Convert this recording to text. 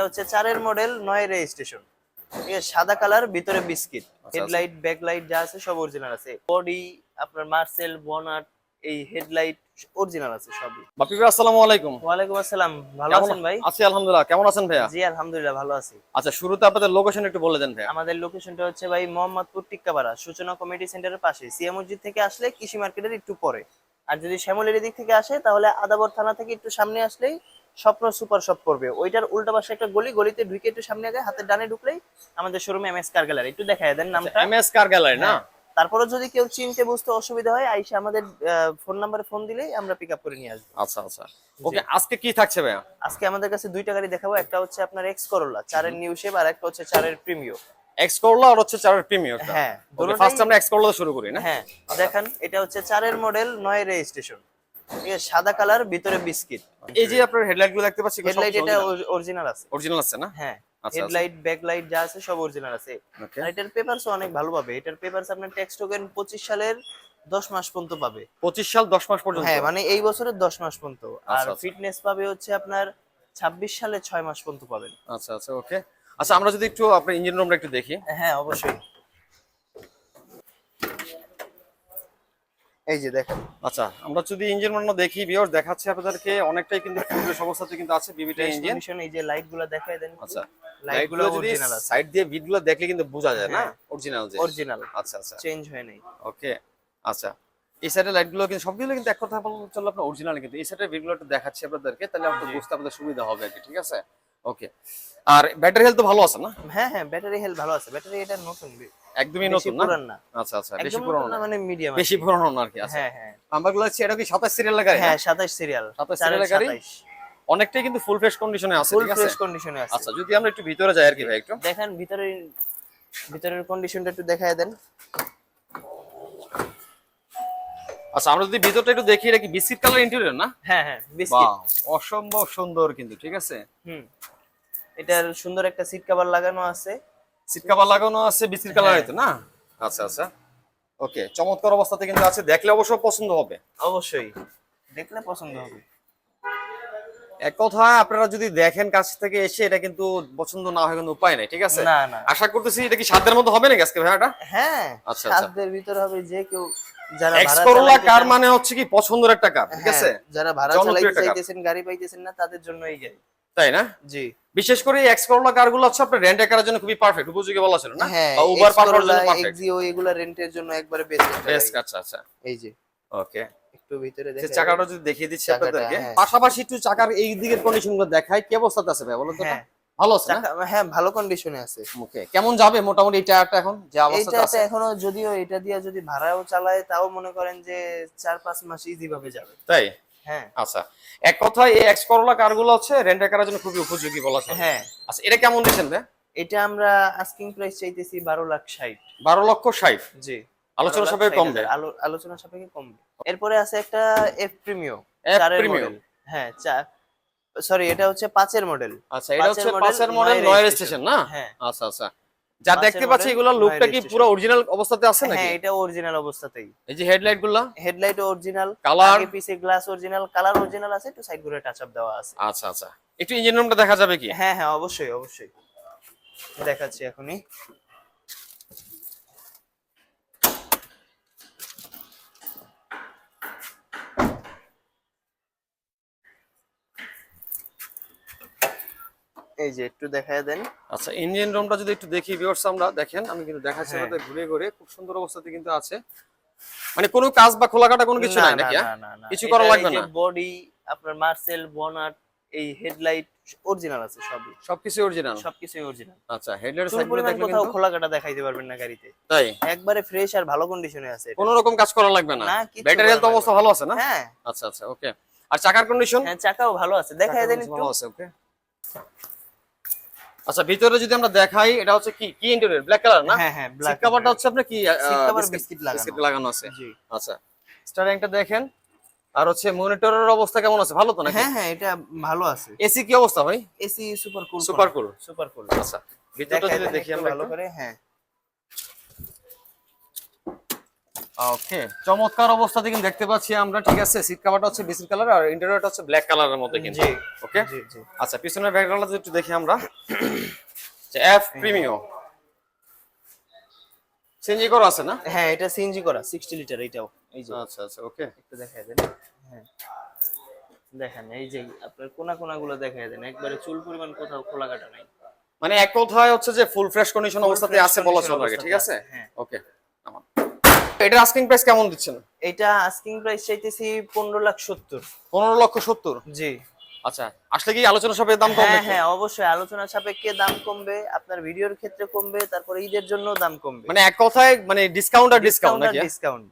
এটা হচ্ছে চারের মডেল নয় রেজিস্ট্রেশন সাদা কালার ভিতরে বিস্কিট হেডলাইট ব্যাকলাইট যা আছে সব অরিজিনাল আছে। বডি আপনার মার্সেল বনাট এই হেডলাইট অরিজিনাল আছে সবই। বাপি ভাই আসসালামু আলাইকুম। ওয়ালাইকুম আসসালাম। ভালো কেমন- আছেন ভাই? আছি আলহামদুলিল্লাহ। কেমন আছেন ভাইয়া? জি আলহামদুলিল্লাহ ভালো আছি। আচ্ছা শুরুতে আপনাদের লোকেশন একটু বলে দেন ভাইয়া। আমাদের লোকেশনটা হচ্ছে ভাই মোহাম্মদপুর টিক্কাপাড়া সূচনা কমিটি সেন্টারের পাশে। মসজিদ থেকে আসলে কৃষি মার্কেটের একটু পরে। আর যদি শ্যামলের দিক থেকে আসে তাহলে আদাবর থানা থেকে একটু সামনে আসলেই স্বপ্ন সুপার শপ করবে। ওইটার উল্টা পাশে একটা গলি গলিতে ঢুকে একটু সামনে আগে হাতের ডানে ঢুকলেই আমাদের শোরুমে এম এস কার গ্যালারি একটু দেখায় দেন নামটা। এম এস কার গ্যালারি না? তারপরে যদি কেউ চিনতে বুঝতে অসুবিধা হয় আইসা আমাদের ফোন নাম্বারে ফোন দিলেই আমরা পিক আপ করে নিয়ে আসব। আচ্ছা আচ্ছা। ওকে আজকে কি থাকছে ভাইয়া? আজকে আমাদের কাছে দুইটা গাড়ি দেখাবো একটা হচ্ছে আপনার এক্স করোলা চারের নিউ শেপ আর একটা হচ্ছে চারের প্রিমিও এক্স করোলা আর হচ্ছে চারের প্রিমিয়ার হ্যাঁ ফার্স্ট আমরা এক্স করলা শুরু করি না? হ্যাঁ দেখেন এটা হচ্ছে চারের মডেল নয় রেজিস্ট্রেশন সাদা কালার ভিতরে বিস্কিট। এই যে আপনার হেডলাইটগুলো দেখতে পাচ্ছি হেডলাইট এটা অরিজিনাল আছে। অরিজিনাল আছে না? হ্যাঁ আচ্ছা। হেডলাইট ব্যাকলাইট যা আছে সব অরিজিনাল আছে। আর এটার পেপারস অনেক ভালো পাবে। এটার পেপারস আপনার ট্যাক্স টোকেন পঁচিশ সালের দশ মাস পর্যন্ত পাবে। 25 সাল 10 মাস পর্যন্ত? হ্যাঁ মানে এই বছরের দশ মাস পর্যন্ত। আর আচ্ছা, আচ্ছা। ফিটনেস পাবে হচ্ছে আপনার ছাব্বিশ সালে ছয় মাস পর্যন্ত পাবেন। আচ্ছা আচ্ছা ওকে আচ্ছা আমরা যদি একটু আপনার ইঞ্জিন রুমটা একটু দেখি। হ্যাঁ অবশ্যই। এই যে দেখেন। আচ্ছা আমরা যদি ইঞ্জিন রুমটা দেখি ভিউয়ার্স দেখাচ্ছে আপনাদেরকে। অনেকটাই কিন্তু অবস্থাতে কিন্তু আছে বিবিটা ইঞ্জিন এই যে লাইটগুলো দেখায় দেন আচ্ছা লাইটগুলো অরিজিনাল আছে। সাইড দিয়ে বিটগুলো দেখলে কিন্তু বোঝা যায় না? হ্যাঁ। অরিজিনাল যে। অরিজিনাল আচ্ছা আচ্ছা। চেঞ্জ হয় নাই। ওকে আচ্ছা। এই সাইডের লাইটগুলো কিন্তু সবগুলো কিন্তু এক কথা বলতে চলে আপনার অরিজিনাল কিন্তু। এই সাইডের ভিডিওগুলো একটু দেখাচ্ছি আপনাদেরকে তাহলে আপনাদের বুঝতে আপনাদের সুবিধা হবে আর কি ঠিক আছে? ওকে আর ব্যাটারি হেলথ তো ভালো আছে না? হ্যাঁ হ্যাঁ ব্যাটারি হেলথ ভালো আছে। ব্যাটারি এটা নতুন একদমই নতুন না? আচ্ছা আচ্ছা বেশি পুরনো না? মানে মিডিয়াম বেশি পুরনো না আর কি আচ্ছা। হ্যাঁ হ্যাঁ। হচ্ছে এটা কি 27 সিরিয়াল গাড়ি হ্যাঁ 27 সিরিয়াল 27 serial গাড়ি? অনেকটাই কিন্তু ফুল ফ্রেশ কন্ডিশনে আছে ফুল ফ্রেশ কন্ডিশনে আছে। আচ্ছা যদি আমরা একটু ভিতরে যাই আর কি ভাই একটু। দেখেন ভিতরের ভিতরের কন্ডিশনটা একটু দেখায় দেন। আচ্ছা আমরা যদি ভিতরটা একটু দেখি এটা কি বিস্কিট কালার ইন্টেরিয়র না? হ্যাঁ হ্যাঁ বিস্কিট। অসম্ভব সুন্দর কিন্তু ঠিক আছে? হুম। এটার সুন্দর একটা সিট কভার লাগানো আছে। সিট কভার লাগানো আছে বিস্কিট কালার হ্যাঁ। হয়তো না? আচ্ছা আচ্ছা। ওকে চমৎকার অবস্থাতে কিন্তু আছে। দেখলে অবশ্য পছন্দ হবে। অবশ্যই। দেখলে পছন্দ হবে। এক কথায় আপনারা যদি দেখেন কাছ থেকে এসে এটা কিন্তু পছন্দ না হয় কোনো উপায় নাই ঠিক আছে? না না। আশা করতেছি এটা কি সাধ্যের মতো হবে নাকি আজকে ভাইয়াটা? হ্যাঁ আচ্ছা, আচ্ছা। সাধ্যের ভিতরে হবে যে কেউ যারা কার মানে হচ্ছে কি পছন্দের একটা কার ঠিক হ্যাঁ, আছে? যারা ভাড়া চালাইতে চাইতেছেন গাড়ি পাইতেছেন না তাদের জন্য এই গাড়ি। তাই না? জি। বিশেষ করে এক্স করোলা কারগুলো হচ্ছে আপনার রেন্ট করার জন্য খুবই পারফেক্ট উপযোগী বলা ছিল না? হ্যাঁ বা উবার পাঠানোর জন্য এক্স পারফেক্ট এক্সিও এগুলা রেন্টের জন্য একবারে বেস্ট বেস্ট আচ্ছা আচ্ছা। এই যে। ওকে একটু ভিতরে যে দেখে চাকাটা যদি দেখিয়ে দিচ্ছি আপনাদেরকে। হ্যাঁ। পাশাপাশি একটু চাকার এই দিকের কন্ডিশনগুলো দেখাই। কি অবস্থাতে আছে ভাই বলুন তো হ্যাঁ। ভালো আছে না? হ্যাঁ ভালো কন্ডিশনে আছে। ওকে কেমন যাবে মোটামুটি এই টায়ারটা এখন? যে অবস্থাতে এইটা আছে। এখনও যদিও এটা দিয়ে যদি ভাড়াও চালায় তাও মনে করেন যে চার পাঁচ মাস ইজি ভাবে যাবে। তাই? হ্যাঁ। আচ্ছা এক কথায় এই এক্স করোলা কারগুলো হচ্ছে রেন্ট করার জন্য খুবই উপযোগী বলা হ্যাঁ। আচ্ছা এটা কেমন দিচ্ছেন ভাই? এটা আমরা আস্কিং প্রাইস চাইতেছি বারো লাখ ষাট। বারো লক্ষ ষাট? জি। আলোচনা 12 লাখ সাপেক্ষে 60 কমবে? আলোচনা সাপেক্ষে কমবে। এরপরে আছে একটা এফ প্রিমিও Premio। মডেল হ্যাঁ চার সরি এটা হচ্ছে পাঁচের মডেল আচ্ছা এটা হচ্ছে পাঁচের মডেল নয় নয় registration। রেজিস্ট্রেশন না? হ্যাঁ। আচ্ছা আচ্ছা। যা দেখতে পাচ্ছি model, এগুলো লুকটা কি পুরো অরিজিনাল অবস্থাতে আছে নাকি? হ্যাঁ এটা অরিজিনাল অবস্থাতেই। এই যে হেডলাইটগুলা হেডলাইট অরিজিনাল কালার আগে গ্লাস অরিজিনাল কালার অরিজিনাল আছে একটু সাইড ঘুরে টাচ আপ দেওয়া আছে। আচ্ছা আচ্ছা। একটু ইঞ্জিন রুমটা দেখা যাবে কি? হ্যাঁ হ্যাঁ অবশ্যই অবশ্যই। দেখাচ্ছি এখনই। এই যে একটু দেখায় দেন। আচ্ছা ইঞ্জিন রুমটা যদি একটু দেখি ভিউয়ার্স আমরা দেখেন আমি কিন্তু দেখাচ্ছি হ্যাঁ। আমাদের ঘুরে ঘুরে খুব সুন্দর অবস্থাতে কিন্তু আছে। মানে কোনো কাজ বা খোলাকাটা কোনো কিছু নাই নাকি হ্যাঁ? কিছু করা লাগবে না? বডি আপনার মার্সেল বনাট এই হেডলাইট অরিজিনাল আছে সবই। সবকিছু অরিজিনাল সবকিছুই অরিজিনাল আচ্ছা হেডলাইট চুল সাইড দেখলে কোথাও খোলা কাটা দেখাইতে পারবেন না গাড়িতে। তাই? একবারে ফ্রেশ আর ভালো কন্ডিশনে আছে। কোনো রকম কাজ করা লাগবে না? ব্যাটারি হেলথ অবস্থা ভালো আছে না? হ্যাঁ। আচ্ছা আচ্ছা ওকে আর চাকার কন্ডিশন হ্যাঁ চাকাও ভালো আছে। দেখায় দেন একটু। ভালো আছে ওকে আচ্ছা ভিতরে যদি আমরা দেখাই এটা হচ্ছে কি? কি ইন্টেরিয়র ব্ল্যাক কালার না? হ্যাঁ হ্যাঁ ব্ল্যাক কভারটা হচ্ছে আপনার কি বিস্কিট লাগানো। বিস্কিট লাগানো আছে। জি। আচ্ছা স্টারিংটা দেখেন। আর হচ্ছে মনিটরের অবস্থা কেমন আছে? ভালো তো নাকি? হ্যাঁ হ্যাঁ এটা ভালো আছে। এসি কি অবস্থা ভাই? AC super cool super cool super cool আচ্ছা ভিতরটা যদি দেখি আমরা ভালো করে হ্যাঁ। ওকে চমৎকার অবস্থাতে কিন্তু দেখতে পাচ্ছি আমরা ঠিক আছে? সিট কাভারটা হচ্ছে কালার আর ইন্টেরিয়রটা হচ্ছে ব্ল্যাক কালারের মধ্যে কিন্তু জি ওকে আচ্ছা পিছনের ব্যাকগ্রাউন্ডটা একটু দেখি আমরা। এফ প্রিমিও সিএনজি করা আছে না? হ্যাঁ এটা সিএনজি করা সিক্সটি লিটার এইটাও এই যে। আচ্ছা আচ্ছা ওকে। একটু দেখাই দেন। হ্যাঁ। দেখেন এই যে আপনার কোনা কোনা গুলো দেখাই দেন একবারে চুল পরিমাণ কোথাও খোলা কাটা নাই। মানে এক কথায় হচ্ছে যে ফুল ফ্রেশ কন্ডিশন অবস্থাতে আছে বলা চলে ঠিক আছে? আছে, হ্যাঁ। ওকে। এটার আস্কিং প্রাইস কেমন দিচ্ছেন? এটা আস্কিং প্রাইস চাইতেছি পনেরো লাখ সত্তর। পনেরো লক্ষ সত্তর? জি। আচ্ছা আসলে কি আলোচনা সাপে দাম কমবে? হ্যাঁ হ্যাঁ অবশ্যই আলোচনা সাপেক্ষে দাম কমবে আপনার ভিডিওর ক্ষেত্রে কমবে তারপরে ঈদের জন্য দাম কমবে। মানে এক কথায় মানে ডিসকাউন্ট আর ডিসকাউন্ট নাকি? ডিসকাউন্ট